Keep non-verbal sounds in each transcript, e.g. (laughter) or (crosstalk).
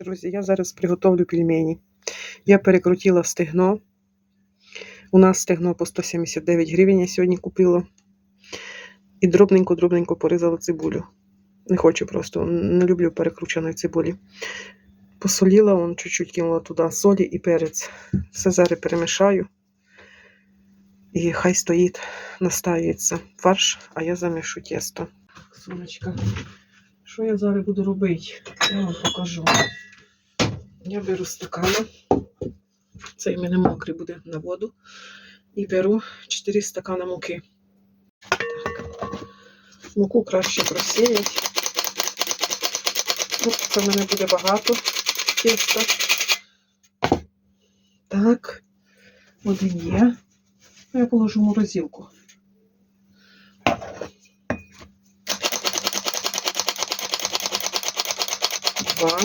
Друзі, я зараз приготовлю пельмені. Я перекрутила стегно. У нас стегно по 179 гривень я сьогодні купила. І дробненько-дробненько порізала цибулю. Не хочу просто, не люблю перекрученої цибулі. Посоліла, он чуть-чуть кинула туди солі і перець. Все зараз перемішаю. І хай стоїть, настаюється фарш, а я замішу тісто. Сонечка. Що я зараз буду робити? Я вам покажу. Я беру стакана. Цей мене мокрий буде на воду. І беру 4 стакана муки. Так. Муку краще просіять. Ну, це в мене буде багато тіста. Так. Один є. Я положу морозилку. Два.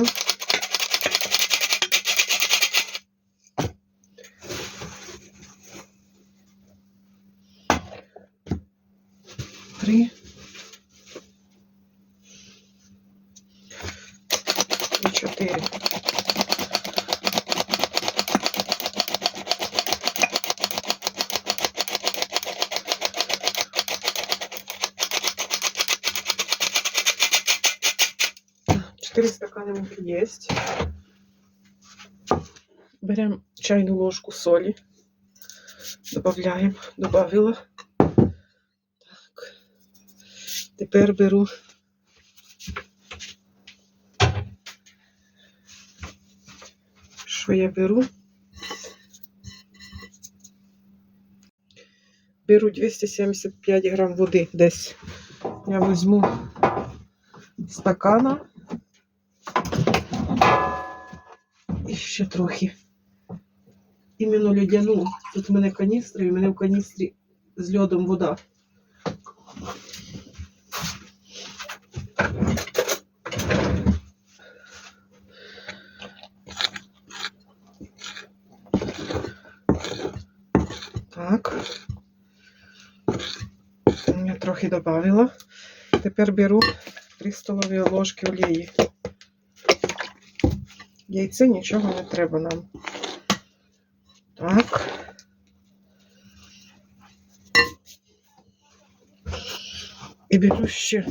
Три. І чотири. Четыре стакана муки есть. Берем чайную ложку соли. Добавляем. Добавила. Так. Тепер беру. Що я беру? Беру 275 грам води десь. Я візьму стакана. І ще трохи. Іменно льодяну. Тут в мене каністра, і в мене в каністрі з льодом вода. Так. Я трохи додавила. Тепер беру 3 столові ложки олії. Яйце нічого не треба нам. Так. І беру ще.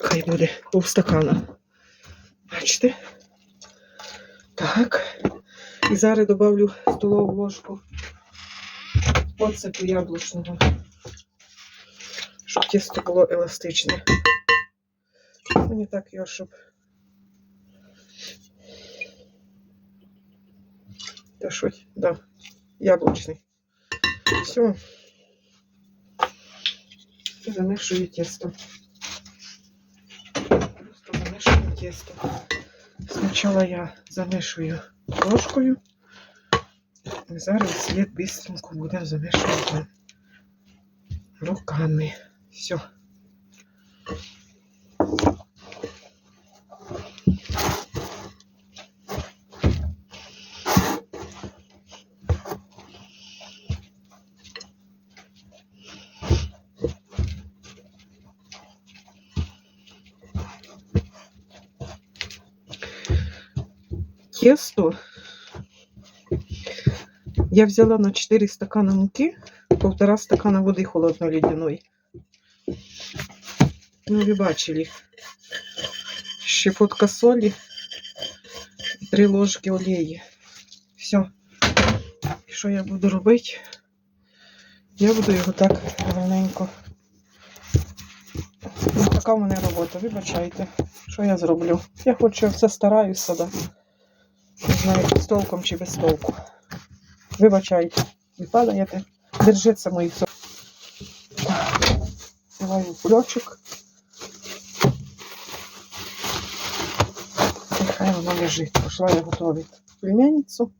Хай буде півстакана. Бачите? Так. І зараз добавлю столову ложку оцету яблучного, щоб тісто було еластичне. Не так його, щоб. Та що, да, яблучний. Все. І замішую тісто. Просто замішую тісто. Спочатку я замішую ложкою. Зараз слід бистренько будемо замішувати руками. Все. Тесто я взяла на 4 стакана муки, полтора стакана води холодної ледяної. Ну, ви бачили. Щепотка солі, 3 ложки олії. Все. Що я буду робити? Я буду його так ровненько. Ну, така в мене робота, вибачайте. Що я зроблю? Я хочу все стараюся, да. Не знаю, з толком чи без толку. Вибачайте, не падаєте. Держиться мої все. Давай кульочок. Нехай воно лежить. Пішла я готувати пельменницю.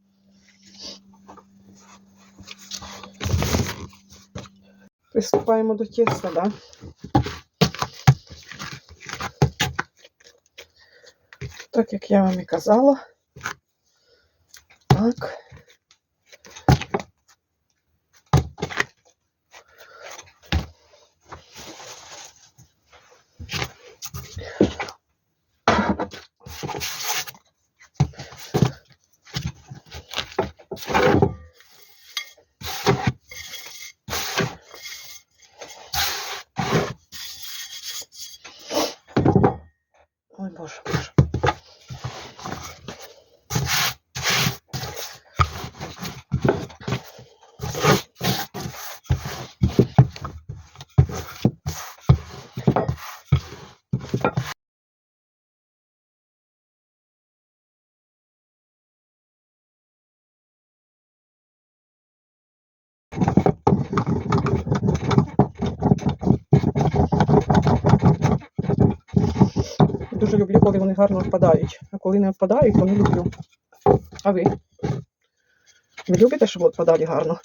Приступаємо до тіста, да? Так як я вам і казала. Так. Ой, боже, боже. Вони гарно впадають. А коли не впадають, то не люблю. А ви? Ви любите, щоб відпадали гарно?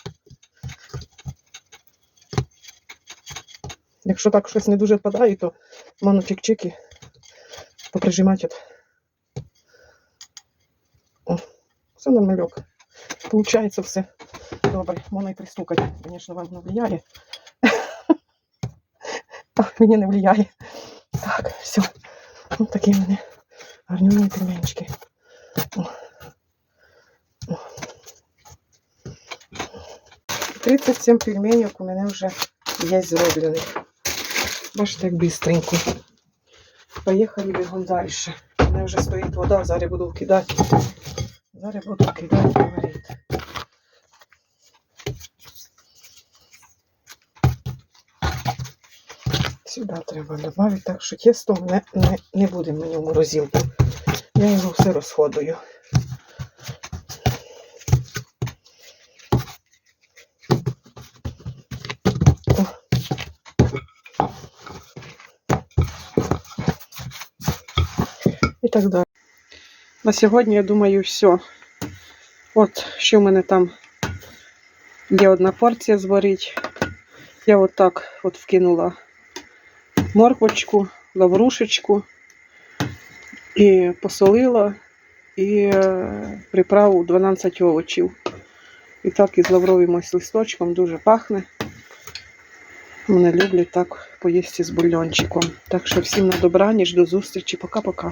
Якщо так щось не дуже впадає, то можна чик-чики поприжимати. О, все нормальок. Получається все добре. Можна і пристукати. Звісно, вам не впливає. (laughs) Мені не впливає. Так, все. Ось такі мене гарнюні пельменчики. О. О. 37 пельменів у мене вже є зроблених. Бачите, як бистренько. Поїхали бігом далі. У мене вже стоїть вода, зараз буду кидати. Зараз буду кидати і. Сюди треба додати, так що тісто не, не, не буде в мене в морозилку. Я його все розходую. І так далі. На сьогодні, я думаю, все. От, що в мене там є одна порція зварить. Я от от вкинула морквочку, лаврушечку і посолила і е, приправу 12 овочів. І так із лавровим ось листочком дуже пахне. Мене люблять так поїсти з бульончиком. Так що всім на добраніч, до зустрічі, пока-пока.